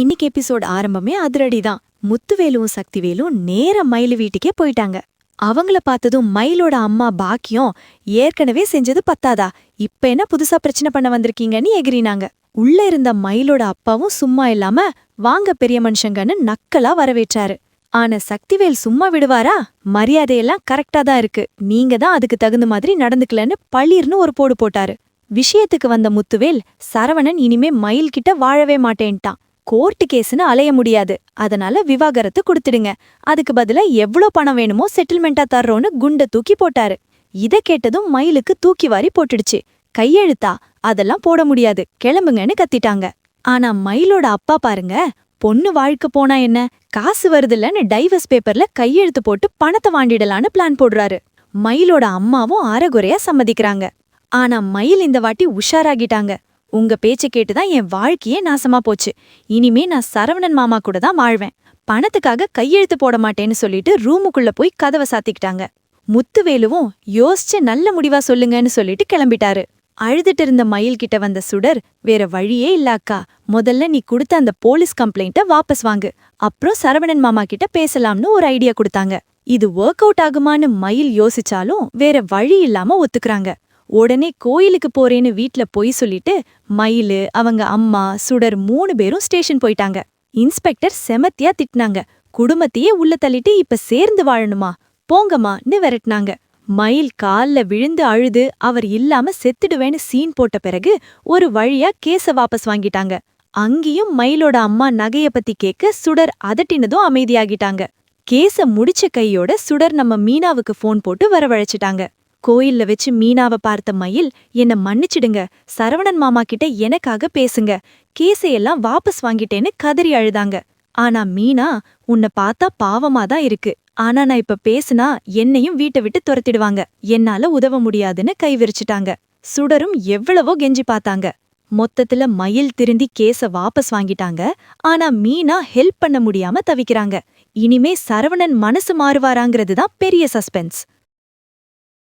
இன்னைக்கு எபிசோட் ஆரம்பமே அதிரடி தான் முத்துவேலும் சக்திவேலும் நேர மயிலு வீட்டுக்கே போயிட்டாங்க. அவங்கள பார்த்ததும் மயிலோட அம்மா பாக்கியம் ஏற்கனவே செஞ்சது பத்தாதா? இப்ப என்ன புதுசா பிரச்சனை பண்ண வந்திருக்கீங்கன்னு எகிரினாங்க. உள்ள இருந்த மயிலோட அப்பாவும் சும்மா இல்லாம வாங்க பெரிய மனுஷங்கன்னு நக்கலா வரவேற்றாரு. ஆனா சக்திவேல் சும்மா விடுவாரா? மரியாதையெல்லாம் கரெக்டா தான் இருக்கு. நீங்க தான் அதுக்கு தகுந்த மாதிரி நடந்துக்கலன்னு பளிர்னு ஒரு போடு போட்டாரு. விஷயத்துக்கு வந்த முத்துவேல் சரவணன் இனிமே மயில் கிட்ட வாழவே மாட்டேன்ட்டான். கோர்ட்டு கேஸ்னு அலைய முடியாது. அதனால விவாகரத்து கொடுத்துடுங்க. அதுக்கு பதிலா எவ்ளோ பணம் வேணுமோ செட்டில்மெண்டா தர்றோன்னு குண்ட தூக்கி போட்டாரு. இத கேட்டதும் மயிலுக்கு தூக்கி வாரி போட்டுடுச்சு. கையெழுத்தா? அதெல்லாம் போட முடியாது. கிளம்புங்கன்னு கத்திட்டாங்க. ஆனா மயிலோட அப்பா பாருங்க பொண்ணு வாழ்க்கை போனா என்ன? காசு வருதில்லன்னு டைவர்ஸ் பேப்பர்ல கையெழுத்து போட்டு பணத்தை வாண்டிடலான்னு பிளான் போடுறாரு. மயிலோட அம்மாவும் அறகுறையா சம்மதிக்கிறாங்க. ஆனா மயில் இந்த வாட்டி உஷாராகிட்டாங்க. உங்க பேச்ச கேட்டுதான் என் வாழ்க்கையே நாசமா போச்சு. இனிமே நான் சரவணன் மாமா கூட தான் வாழ்வேன். பணத்துக்காக கையெழுத்து போட மாட்டேன்னு சொல்லிட்டு ரூமுக்குள்ள போய் கதவை சாத்திக்கிட்டாங்க. முத்துவேலுவும் யோசிச்சு நல்ல முடிவா சொல்லுங்கன்னு சொல்லிட்டு கிளம்பிட்டாரு. அழுதுட்டு இருந்த மயில் கிட்ட வந்த சுடர் வேற வழியே இல்லாக்கா முதல்ல நீ கொடுத்த அந்த போலீஸ் கம்ப்ளைண்ட்டை வாபஸ் வாங்கு. அப்புறம் சரவணன் மாமா கிட்ட பேசலாம்னு ஒரு ஐடியா கொடுத்தாங்க. இது ஒர்க் அவுட் ஆகுமான்னு மயில் யோசிச்சாலும் வேற வழி இல்லாம ஒத்துக்கறாங்க. உடனே கோயிலுக்கு போறேன்னு வீட்ல பொய் சொல்லிட்டு மயிலு அவங்க அம்மா சுடர் மூணு பேரும் ஸ்டேஷன் போயிட்டாங்க. இன்ஸ்பெக்டர் செமத்தியா திட்டினாங்க. குடும்பத்தையே உள்ள தள்ளிட்டு இப்ப சேர்ந்து வாழணுமா? போங்கம்மான்னு விரட்டினாங்க. மயில் கால்ல விழுந்து அழுது அவர் இல்லாம செத்துடுவேன்னு சீன் போட்ட பிறகு ஒரு வழியா கேஸ வாபஸ் வாங்கிட்டாங்க. அங்கேயும் மயிலோட அம்மா நகைய பத்தி கேட்க சுடர் அதட்டினதும் அமைதியாகிட்டாங்க. கேஸ முடிச்ச கையோட சுடர் நம்ம மீனாவுக்கு ஃபோன் போட்டு வரவழைச்சிட்டாங்க. கோயில்ல வச்சு மீனாவ பார்த்த மயில் என்ன மன்னிச்சிடுங்க. சரவணன் மாமா கிட்ட எனக்காக பேசுங்க. கேசையெல்லாம் வாபஸ் வாங்கிட்டேன்னு கதறி அழுதாங்க. ஆனா மீனா உன்னை பார்த்தா பாவமா தான் இருக்கு. ஆனா நான் இப்ப பேசுனா என்னையும் வீட்டை விட்டு துரத்திடுவாங்க. என்னால உதவ முடியாதுன்னு கைவிரிச்சிட்டாங்க சுடரும் எவ்வளவோ கெஞ்சி பார்த்தாங்க. மொத்தத்துல மயில் திருந்தி கேஸ வாபஸ் வாங்கிட்டாங்க. ஆனா மீனா ஹெல்ப் பண்ண முடியாம தவிக்கிறாங்க. இனிமே சரவணன் மனசு மாறுவாராங்கிறது தான் பெரிய சஸ்பென்ஸ்.